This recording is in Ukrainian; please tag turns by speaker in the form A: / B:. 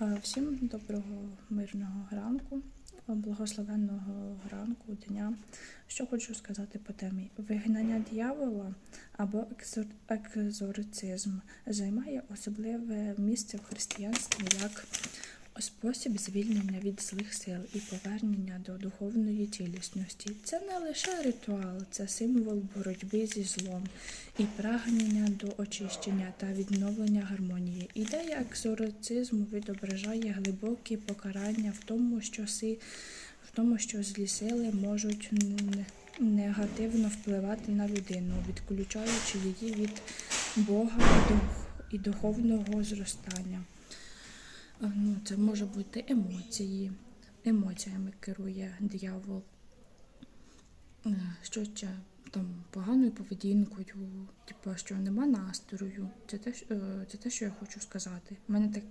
A: Всім доброго мирного ранку, благословенного ранку, дня. Що хочу сказати по темі. Вигнання диявола або екзор- екзорцизм займає особливе місце в християнстві як спосіб звільнення від злих сил і повернення до духовної цілісності. Це не лише ритуал, це символ боротьби зі злом і прагнення до очищення та відновлення гармонії. Ідея екзорцизму відображає глибокі покарання в тому, що си, в тому, що злі сили можуть негативно впливати на людину, відключаючи її від Бога і дух і духовного зростання. Е, Ну, це може бути емоції. Емоціями керує диявол. Е, Що ще там поганою поведінкою, типу, що нема настрою. Це те, е, це те, що я хочу сказати. Мене так.